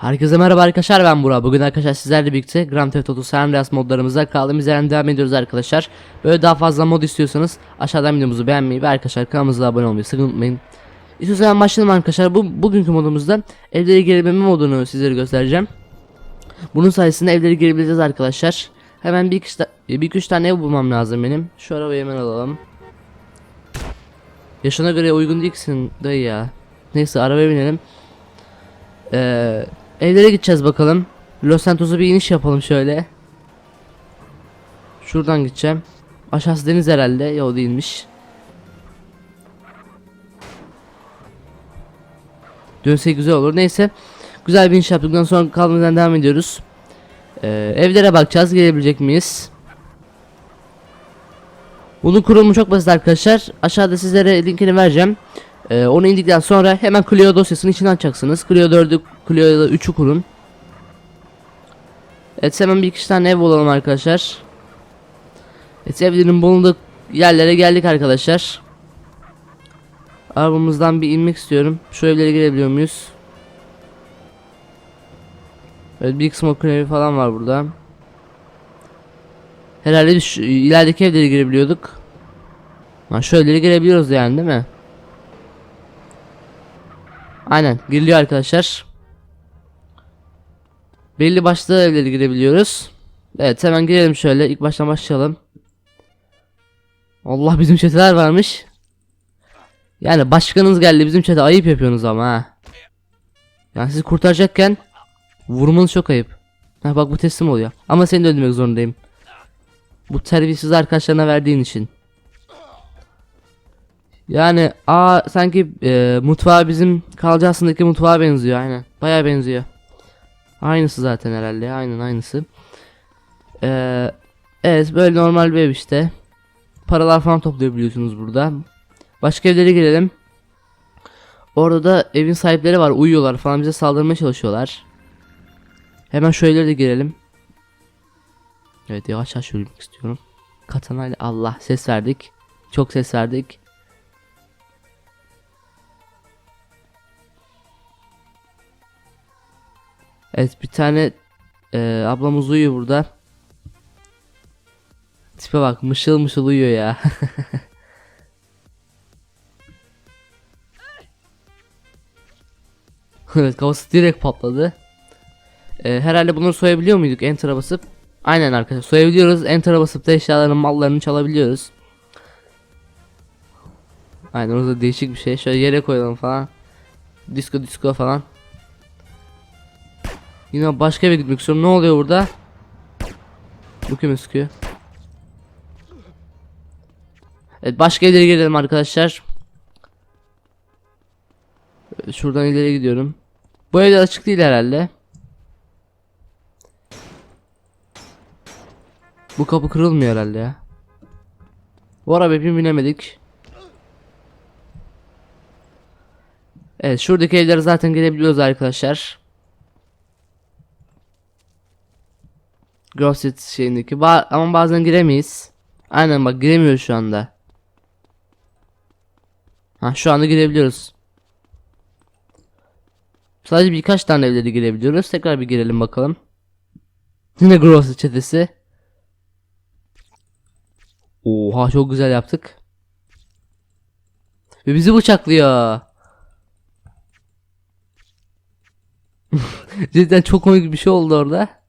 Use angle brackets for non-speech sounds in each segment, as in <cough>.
Herkese merhaba arkadaşlar ben Burak. Bugün arkadaşlar sizlerle birlikte Grand Theft Auto San Andreas modlarımıza kaldığımız yerden devam ediyoruz arkadaşlar. Böyle daha fazla mod istiyorsanız aşağıdan videomuzu beğenmeyi ve arkadaşlar kanalımıza abone olmayı sakın unutmayın. İstiyorsanız başlayalım arkadaşlar. Bu bugünkü modumuzda evleri gelebilme modunu sizlere göstereceğim. Bunun sayesinde evleri gelebileceğiz arkadaşlar. Hemen bir iki, bir iki üç tane ev bulmam lazım benim. Şu arabayı hemen alalım. Yaşına göre uygun değilsin dayı ya. Neyse arabaya binelim. Ee, evlere gideceğiz bakalım. Los Santos'a bir iniş yapalım şöyle. Şuradan gideceğim. Aşağısı deniz herhalde. Yo değilmiş. Dönse güzel olur. Neyse. Güzel bir iniş yaptıktan sonra kalmadan devam ediyoruz. Ee, evlere bakacağız. Gelebilecek miyiz? Bunun kurulumu çok basit arkadaşlar. Aşağıda sizlere linkini vereceğim. Ee, onu indikten sonra hemen Clio dosyasını içine açacaksınız. Clio 4'ü, Clio 3'ü kurun. Evet hemen bir iki tane ev bulalım arkadaşlar. Evet evlerin bulunduğu yerlere geldik arkadaşlar. Arabamızdan bir inmek istiyorum. Şu evlere girebiliyor muyuz? Evet Big Smoke evi falan var burada. Herhalde şu, ilerideki evlere girebiliyorduk. Ha şu evlere girebiliyoruz yani değil mi? Aynen giriliyor arkadaşlar. Belli başlı evlere girebiliyoruz. Evet hemen girelim şöyle ilk baştan başlayalım. Allah bizim çeteler varmış. Yani başkanınız geldi bizim çete ayıp yapıyorsunuz ama ha. Yani sizi kurtaracakken vurmanız çok ayıp. Ha bak bu teslim oluyor. Ama seni de öldürmek zorundayım. Bu terbiyesiz arkadaşlarına verdiğin için. Yani aa sanki e, mutfağı bizim kalacağısındaki mutfağa benziyor aynen. Baya benziyor. Aynısı zaten herhalde. Aynen aynısı. Ee, evet böyle normal bir ev işte. Paralar falan toplayabiliyorsunuz burada. Başka evlere girelim. Orada da evin sahipleri var. Uyuyorlar falan bize saldırmaya çalışıyorlar. Hemen evlere de girelim. Evet yavaş yavaş yürümek istiyorum. Katana ile Allah ses verdik. Çok ses verdik. Evet bir tane e, ablamız uyuyor burada. Tipe bak mışıl mışıl uyuyor ya. <laughs> evet kafası direkt patladı. E, herhalde bunları soyabiliyor muyduk enter'a basıp? Aynen arkadaşlar soyabiliyoruz. Enter'a basıp da eşyaların mallarını çalabiliyoruz. Aynen orada değişik bir şey. Şöyle yere koyalım falan. Disco disco falan. Yine başka eve gitmek istiyorum. Ne oluyor burada? Bu kime sıkıyor? Evet başka evlere girelim arkadaşlar. Şuradan ileri gidiyorum. Bu evde açık değil herhalde. Bu kapı kırılmıyor herhalde ya. Bu araba bir binemedik. Evet şuradaki evlere zaten gelebiliyoruz arkadaşlar. Grosset şeyindeki ba ama bazen giremeyiz. Aynen bak giremiyoruz şu anda. Ha şu anda girebiliyoruz. Sadece birkaç tane evlere girebiliyoruz. Tekrar bir girelim bakalım. Yine Grosset çetesi. Oha çok güzel yaptık. Ve bizi bıçaklıyor. <laughs> Cidden çok komik bir şey oldu orada.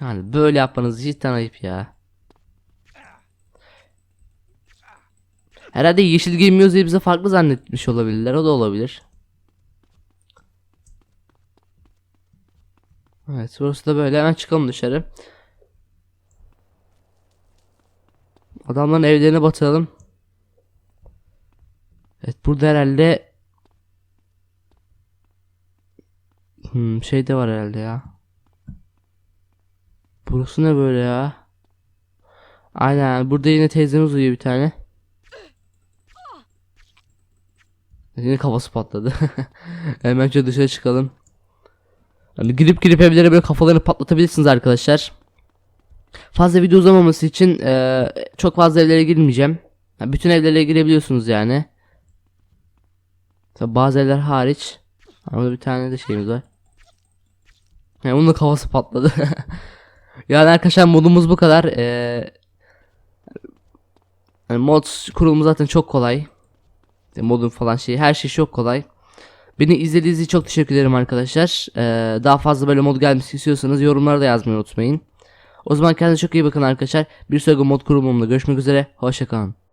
Yani böyle yapmanız cidden ayıp ya. Herhalde yeşil giymiyoruz diye bize farklı zannetmiş olabilirler. O da olabilir. Evet burası da böyle. Hemen çıkalım dışarı. Adamların evlerine batalım. Evet burada herhalde hmm, şey de var herhalde ya. Burası ne böyle ya? Aynen burada yine teyzemiz uyuyor bir tane. Yine kafası patladı. <laughs> Hemen şöyle dışarı çıkalım. Hani girip girip evlere böyle kafalarını patlatabilirsiniz arkadaşlar. Fazla video uzamaması için eee, çok fazla evlere girmeyeceğim. Ha, bütün evlere girebiliyorsunuz yani. Tabi bazı evler hariç. Orada bir tane de şeyimiz var. He, onun da kafası patladı. <laughs> yani arkadaşlar modumuz bu kadar. Ee, yani mod kurulumu zaten çok kolay. Modun falan şeyi her şey çok kolay. Beni izlediğiniz için çok teşekkür ederim arkadaşlar. Ee, daha fazla böyle mod gelmesi istiyorsanız yorumlara da yazmayı unutmayın. O zaman kendinize çok iyi bakın arkadaşlar. Bir sonraki mod kurulumunda görüşmek üzere. Hoşçakalın.